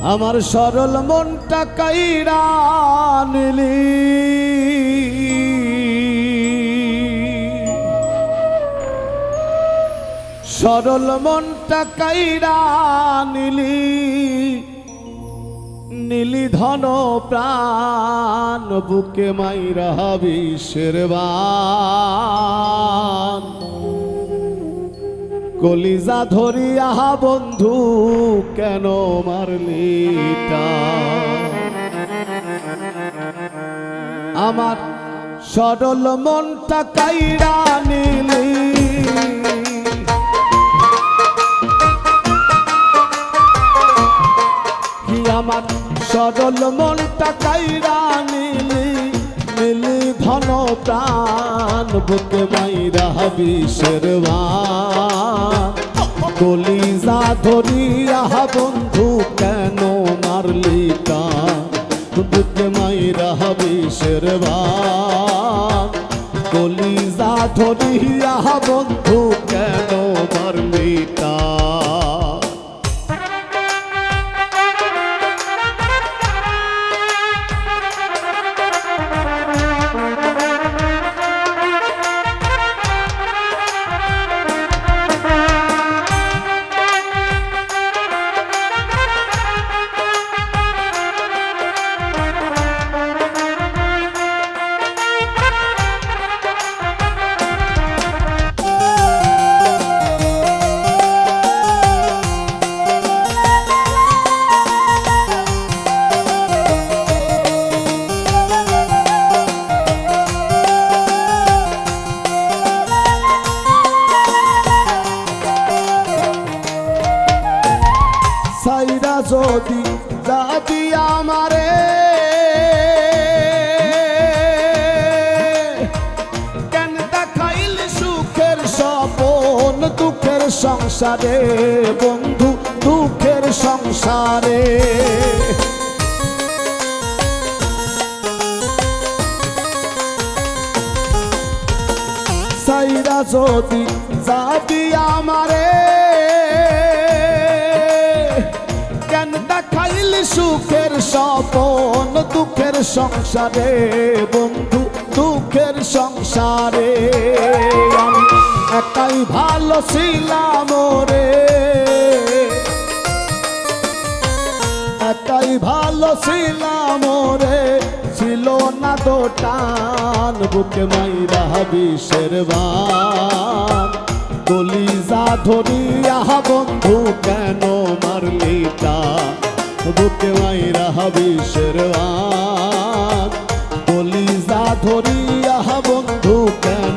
আমার সরল মনটা কাইরা নিলি। সরল মনটা কাইরা নিলি। নীলি ধন প্রাণ, বুকে মাইরা বিশ্বেরবান কলিজা ধরি আহা বন্ধু, কেন মারলিটা আমার সরল মনটা কাইরা নিলি। আমার সরল মনটা কাইরা নিলি? নীলি ধন প্রাণ, বুকে মাইরা বিশের কলিজা ধরিয়া বন্ধু কেন মারলি বুকে মাইরা বিশের কলিজা ধরিয়া বন্ধু কেন মারলি যদি যাবি আমারে কেন দেখাইল সুখের স্বপন, দুঃখের সংসারে? বন্ধু, দুঃখের সংসারে। সাইরা যদি যাবি আমারে দেখাইল সুখের স্বপন, দুঃখের সংসারে, বন্ধু, দুঃখের সংসারে। একাই ভালো ছিলাম রে একাই ভালো ছিলাম রে ছিল না দোটান বুকে মাইরা বিশের বান। কলিজা ধরিয়া বন্ধু কেন মারলি টান? বুকে মাইরা বিশের বলি যা ধরিয়া বন্ধু কেন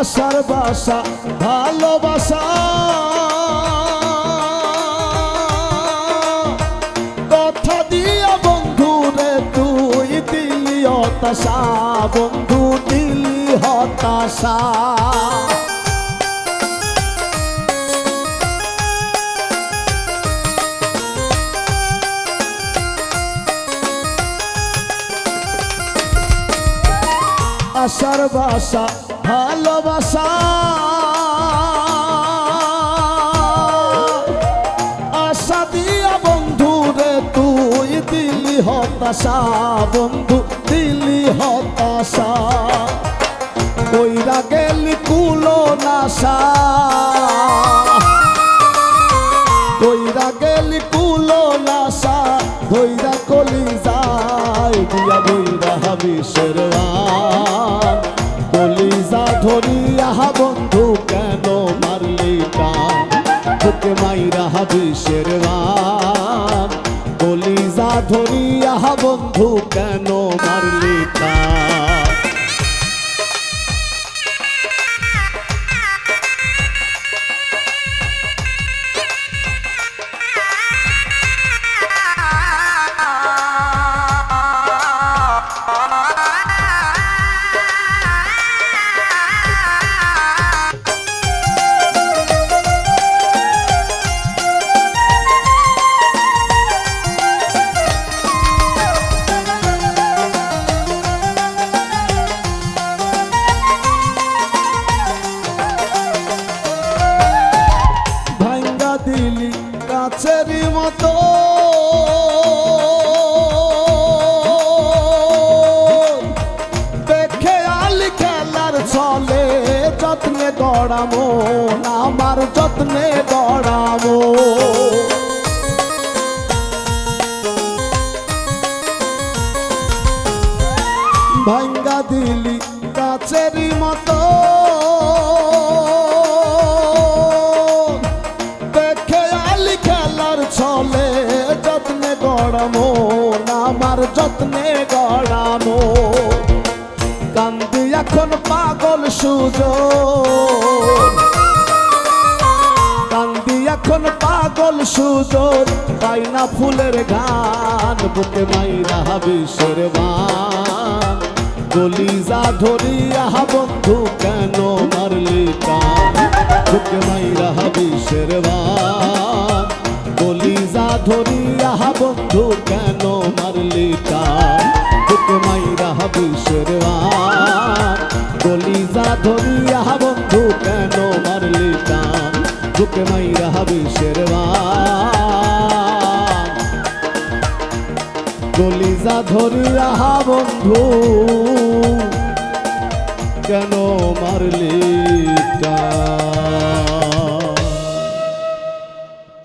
আশার বাসা, ভালোবাসা। কথা দিয়া বন্ধু রে তুই দিলি হতাশা, বন্ধু দিলি হতাশা। আশার বাসা ভালোবাসা। আশা দিয়া বন্ধু রে তুই দিলি হতাশা। বন্ধু, দিলি হতাশা। কইরা গেলি কুলো নাশা কইরা গেলি কুলো নাশা ধইরা কলি যায় দিয়া বইরা হাবি শেরওয়ান ধরিয়া বন্ধু কেন মারলি কান বুকে মাইরা হাবি শেরওয়ান কলিজা ধরিয়া বন্ধু কেন মারলি কান গড়ামো আমার যত্নে গড়ামো ভাঙ্গা দিলি কাছেরই মতো। দেখে আলি খেলার ছলে যত্নে গড়ামো আমার যত্নে গড়ামো কান্দি এখন পাগল সুজো সুজোর পাই না ফুলের গান? বুকে মাইরা হাবিসের বান গলিজা ধরিয়া বন্ধু কেন মারলি কান বুকে মাইরা হাবিসের বান গলিজা ধরিয়া বন্ধু কেন মারলি কান বুকে মাইরা হাবিসের বুকে মাইরা হাবিসের গলিজা ধরিয়া বন্ধু কেন মারলি টান